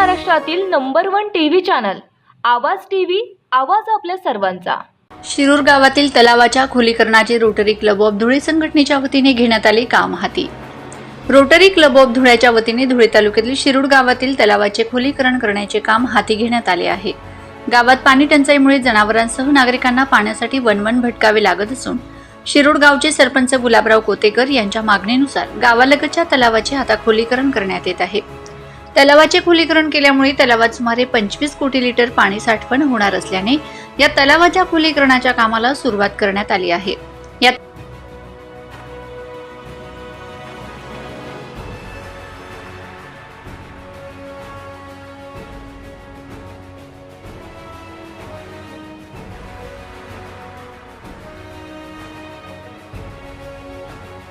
महाराष्ट्रातील number one TV channel Awaaz TV Awaaz आपल्या सर्वांचा. शिरूर गावातील तलावाच्या खोलीकरणाचे रोटरी क्लब ऑफ धुळे संघटनेच्या वतीने घेण्यात आले काम हाती रोटरी क्लब ऑफ धुळ्याच्या वतीने धुळे तालुक्यातील शिरूर गावातील तलावाचे खोलीकरण करण्याचे काम हाती घेण्यात आले आहे. गावात पाणी टंचाईमुळे जनावरांसह नागरिकांना पाण्यासाठी वनवन भटकावे लागत असून शिरूर गावचे सरपंच गुलाबराव कोतेकर यांच्या मागणीनुसार गावालगतच्या तलावाचे आता खोलीकरण करण्यात येत आहे. तलावाचे खोलीकरण केल्यामुळे तलावात सुमारे पंचवीस कोटी लिटर पाणी साठवण होणार असल्याने या तलावाच्या खोलीकरणाच्या कामाला सुरुवात करण्यात आली आहे. या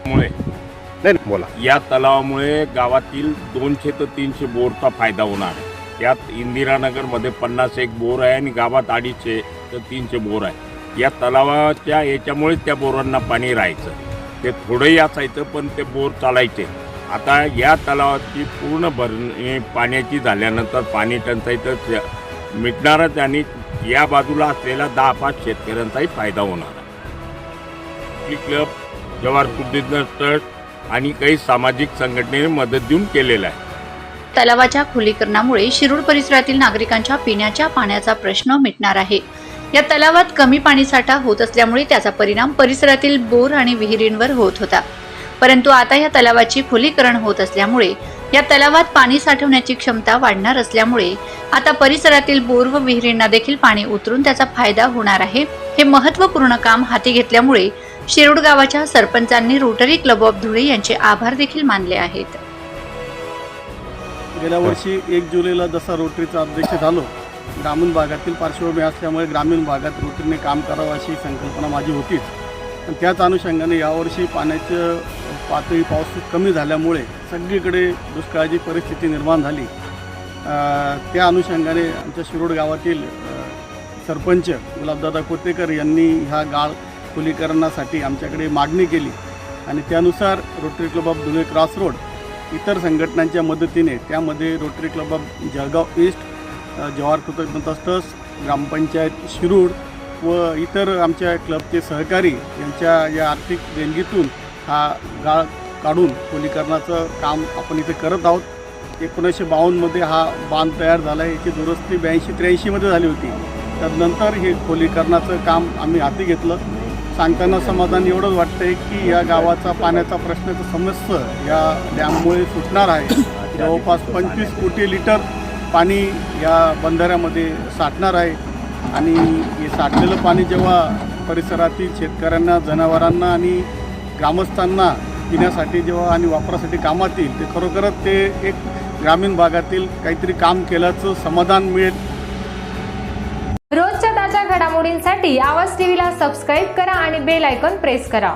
मुळे नाही नाही, बोला. या तलावामुळे गावातील दोनशे ते तीनशे बोरचा फायदा होणार आहे. यात इंदिरानगरमध्ये पन्नास एक बोर आहे आणि गावात अडीचशे ते तीनशे बोर आहे. या तलावाच्या याच्यामुळे त्या बोरांना पाणी राहायचं. ते थोडंही असायचं पण ते बोर चालायचे. आता या तलावाची पूर्ण भरणी पाण्याची झाल्यानंतर पाणी टंचाई तर मिटणारच आणि या बाजूला असलेला दहा पाच शेतकऱ्यांचाही फायदा होणार आहे. क्लब जवाहर बुद्धिस्ट ट्रस्ट आणि काही सामाजिक संघटनेने मदत देऊन केलेलं आहे. तलावाच्या खोलीकरणामुळे शिरूर परिसरातील नागरिकांच्या पिण्याच्या पाण्याचा प्रश्न मिटणार आहे. या तलावात कमी पाणीसाठा होत असल्यामुळे त्याचा परिणाम परिसरातील बोर आणि विहिरींवर होत होता. परंतु आता या तलावाची खोलीकरण होत असल्यामुळे या तलावात पाणी साठवण्याची क्षमता वाढणार असल्यामुळे आता परिसरातील बोर व विहिरींना देखील पाणी उतरून त्याचा फायदा होणार आहे. हे महत्त्वपूर्ण काम हाती घेतल्यामुळे शिरूड गावाच्या सरपंचांनी रोटरी क्लब ऑफ धुळे यांचे आभार देखील मानले आहेत. गेल्या वर्षी एक जुलैला जसा रोटरीचा अध्यक्ष झालो ग्रामीण भागातील पार्श्वभूमी असल्यामुळे ग्रामीण भागात रोटरीने काम करावं अशी संकल्पना माझी होतीच. पण त्याच अनुषंगाने यावर्षी पाण्याचं पातळी पाऊस कमी झाल्यामुळे सगळीकडे दुष्काळाची परिस्थिती निर्माण झाली. त्या अनुषंगाने आमच्या शिरोड गावातील सरपंच गुलाबदादा कोतेकर यांनी ह्या गाळ खुलीकरणासाठी आमच्याकडे मागणी केली. आणि त्यानुसार rotary club of Dhule cross road इतर संघटनांच्या मदतीने त्यामध्ये rotary club of Jalgaon east Jawahar कृतज्ञता ट्रस्ट ग्रामपंचायत शिरूड व इतर आमच्या क्लबचे सहकारी यांच्या या आर्थिक देणगीतून हा गाळ काढून खोलीकरणाचं काम आपण इथे करत आहोत. एकोणीसशे बावन्नमध्ये हा बांध तयार झाला आहे याची दुरुस्ती ब्याऐंशी त्र्याऐंशीमध्ये झाली होती. त्यानंतर हे खोलीकरणाचं काम आम्ही हाती घेतलं. सांगताना समाधान एवढंच वाटतं आहे की या गावाचा पाण्याचा प्रश्नाचं समस्या या डॅममुळे सुटणार आहे. जवळपास पंचवीस कोटी लिटर पाणी या बंधाऱ्यामध्ये साठणार आहे. आणि हे साठलेलं पाणी जेव्हा परिसरातील शेतकऱ्यांना जनावरांना आणि ग्रामस्थांना पिण्यासाठी जेव्हा आणि वापरासाठी कामात येईल ते खरोखरच ते एक ग्रामीण भागातील काहीतरी काम केल्याचं समाधान मिळेल. रोजच्या ताज्या घडामोडींसाठी आवाज टीव्हीला सबस्क्राईब करा आणि बेल आयकॉन प्रेस करा.